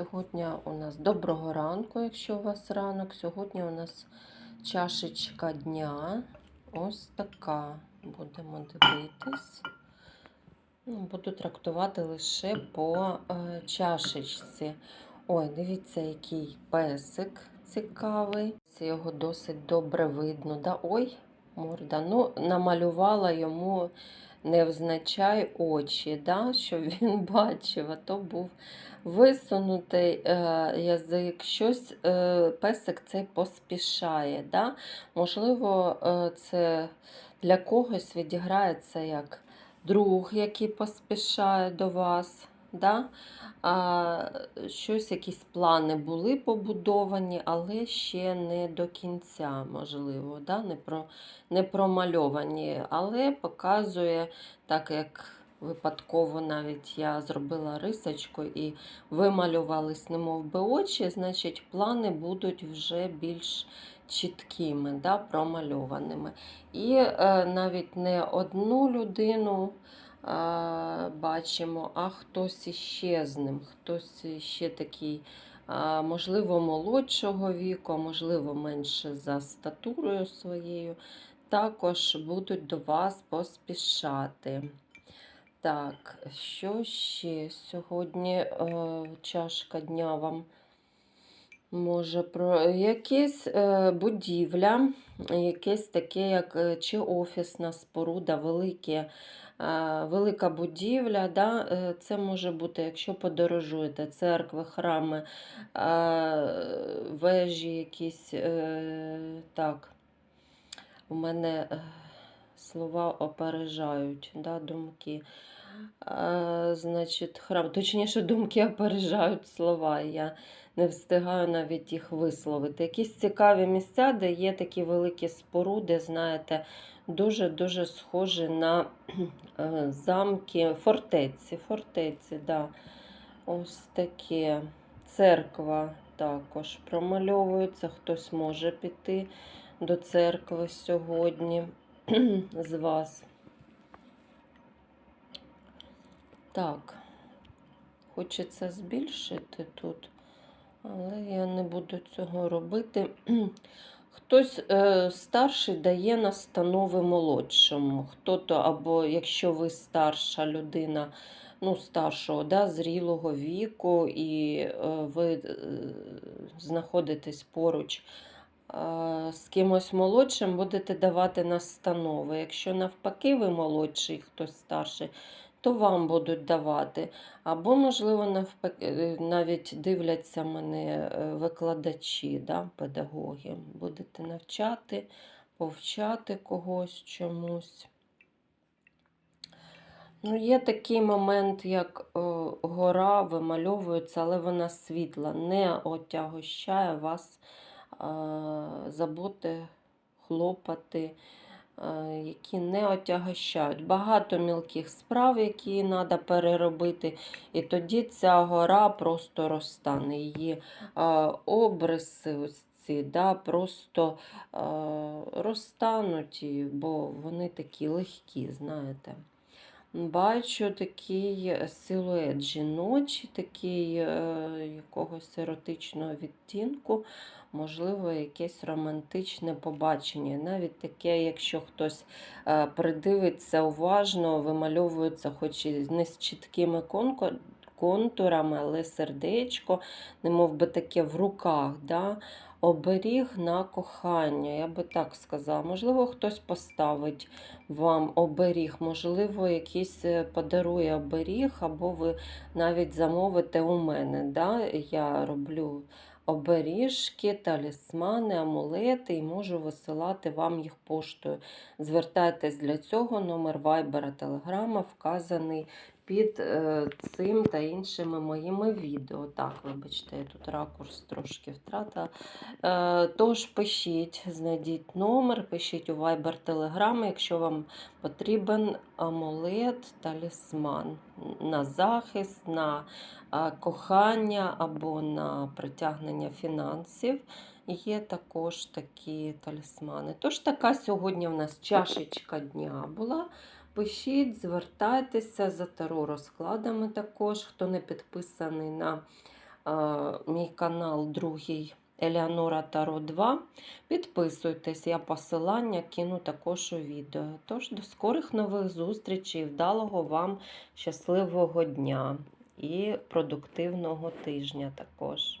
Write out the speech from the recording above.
Сьогодні у нас доброго ранку, якщо у вас ранок. Сьогодні у нас чашечка дня. Ось така. Будемо дивитись. Ну, Буду трактувати лише по е, чашечці. Ой, дивіться, який песик цікавий. Це його досить добре видно. Да? Ой, морда. Ну, намалювала йому невзначай очі, да? що він бачив, а то був висунутий е, язик, щось е, песик цей поспішає. Да? Можливо, е, це для когось відіграється як друг, який поспішає до вас. Да? А, щось, якісь плани були побудовані, але ще не до кінця, можливо, да? не, про, не промальовані, але показує, так як випадково навіть я зробила рисочку і вималювались немов би очі, значить плани будуть вже більш чіткими, да? промальованими. І е, навіть не одну людину бачимо, а хтось іще з ним, хтось іще такий, можливо, молодшого віку, можливо, менше за статурою своєю, також будуть до вас поспішати. Так, що ще сьогодні е, чашка дня вам може про якась е, будівля, якесь таке, як е, чи офісна споруда, велике, е, велика будівля. Да? Це може бути, якщо подорожуєте, церкви, храми, вежі якісь. Так. У мене слова опережають да, думки. Значить, храм. Точніше, думки опережають слова. Я не встигаю навіть їх висловити. Якісь цікаві місця, де є такі великі споруди, знаєте, дуже-дуже схожі на е, замки, фортеці. Фортеці, да. Ось таке. Церква також промальовується. Хтось може піти до церкви сьогодні з вас. Так, хочеться збільшити тут, але я не буду цього робити. Хтось е, старший дає настанови молодшому. Хто-то, або якщо ви старша людина, ну, старшого, да, зрілого віку, і е, ви е, знаходитесь поруч з кимось молодшим, будете давати настанови. Якщо навпаки, ви молодший, хтось старший, то вам будуть давати. Або, можливо, е, навіть дивляться мене е, викладачі, да, педагоги. Будете навчати, повчати когось чомусь. Ну, Є такий момент, як е, гора вимальовується, але вона світла, не отягощає вас е, заботи, хлопати які не отягощають. Багато мілких справ, які треба переробити, і тоді ця гора просто розтане. Її е, обриси ось ці, да, просто е, розтануть, бо вони такі легкі, знаєте. Бачу такий силует жіночий, такий е, якогось еротичного відтінку, можливо, якесь романтичне побачення. Навіть таке, якщо хтось е, придивиться уважно, вимальовується, хоч і не з чіткими конко- контурами, але сердечко, немов би таке в руках. Да? Оберіг на кохання, я би так сказала. Можливо, хтось поставить вам оберіг, можливо, якийсь е, подарує оберіг, або ви навіть замовите у мене. Да? Я роблю оберіжки, талісмани, амулети і можу висилати вам їх поштою. Звертайтесь для цього, номер вайбера, телеграма вказаний під е, цим та іншими моїми відео. Так, вибачте, я тут ракурс трошки втратила. Е, Тож пишіть, знайдіть номер, пишіть у Viber Telegram, якщо вам потрібен амулет, талісман на захист, на е, кохання або на притягнення фінансів. Є також такі талісмани. Тож така сьогодні в нас чашечка дня була. Пишіть, звертайтеся за таро розкладами також. Хто не підписаний на мій канал другий Елеонора Таро 2. Підписуйтесь, я посилання кину також у відео. Тож до скорих нових зустрічей, вдалого вам щасливого дня і продуктивного тижня також.